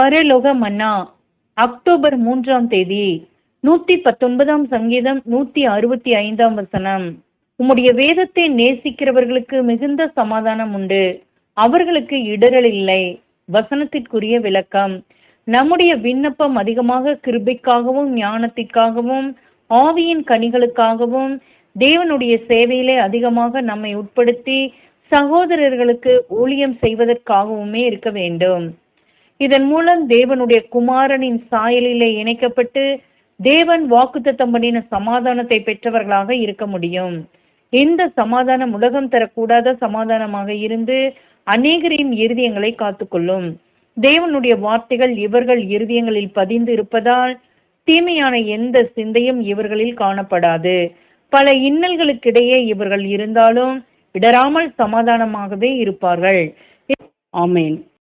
பரலோக மன்னா. அக்டோபர் மூன்றாம் தேதி நூத்தி பத்தொன்பதாம் சங்கீதம் நூத்தி அறுபத்தி ஐந்தாம் வசனம். உம்முடைய வேதத்தை நேசிக்கிறவர்களுக்கு மிகுந்த சமாதானம் உண்டு. அவர்களுக்கு இடரல் இல்லை. வசனத்திற்குரிய விளக்கம். நம்முடைய விண்ணப்பம் அதிகமாக கிருபைக்காகவும் ஞானத்திற்காகவும் ஆவியின் கனிகளுக்காகவும் தேவனுடைய சேவையிலே அதிகமாக நம்மை உட்படுத்தி சகோதரர்களுக்கு ஊழியம் செய்வதற்காகவுமே இருக்க வேண்டும். இதன் மூலம் தேவனுடைய குமாரனின் சாயலிலே இணைக்கப்பட்டு தேவன் வாக்குத்தத்தம் பண்ணின சமாதானத்தை பெற்றவர்களாக இருக்க முடியும். இந்த சமாதானம் உலகம் தரக்கூடாத சமாதானமாக இருந்து அநேகரின் இருதயங்களை காத்துக்கொள்ளும். தேவனுடைய வார்த்தைகள் இவர்கள் இருதயங்களில் பதிந்து இருப்பதால் தீமையான எந்த சிந்தையும் இவர்களில் காணப்படாது. பல இன்னல்களுக்கிடையே இவர்கள் இருந்தாலும் இடராமல் சமாதானமாகவே இருப்பார்கள். ஆமேன்.